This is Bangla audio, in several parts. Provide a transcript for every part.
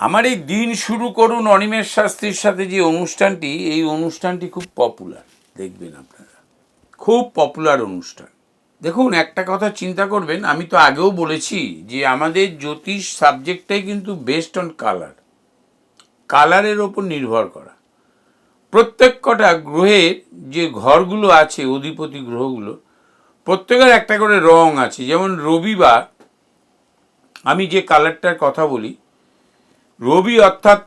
আমার এই দিন শুরু করুন অনিমেষ শাস্ত্রীর সাথে যে অনুষ্ঠানটি, এই অনুষ্ঠানটি খুব পপুলার দেখবেন আপনারা। খুব পপুলার অনুষ্ঠান। দেখুন, একটা কথা চিন্তা করবেন, আমি তো আগেও বলেছি যে আমাদের জ্যোতিষ সাবজেক্টটাই কিন্তু বেস্ট অন কালার কালারের ওপর নির্ভর করা। প্রত্যেক কটা গ্রহের যে ঘরগুলো আছে, অধিপতি গ্রহগুলো, প্রত্যেকের একটা করে রং আছে। যেমন রবিবার, আমি যে কালারটার কথা বলি রবি অর্থাৎ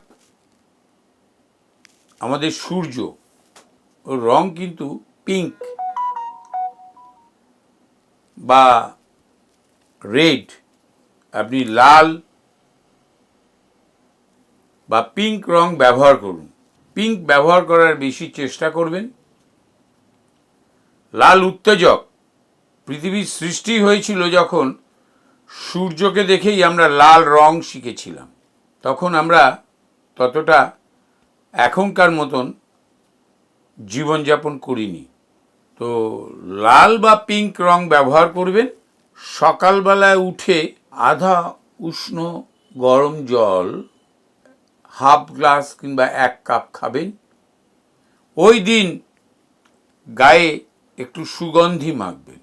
আমাদের সূর্য, ওর রং কিন্তু পিঙ্ক বা রেড আপনি লাল বা পিঙ্ক রং ব্যবহার করুন। পিঙ্ক ব্যবহার করার বেশি চেষ্টা করবেন। লাল উত্তেজক। পৃথিবীর সৃষ্টি হয়েছিল যখন সূর্যকে দেখেই আমরা লাল রং শিখেছিলাম। তখন আমরা ততটা এখনকার মতন জীবনযাপন করিনি। তো লাল বা পিঙ্ক রং ব্যবহার করবেন, সকালবেলায় উঠে আধা উষ্ণ গরম জল, হাফ গ্লাস কিংবা এক কাপ খাবেন। ওই দিন গায়ে একটু সুগন্ধি মাখবেন।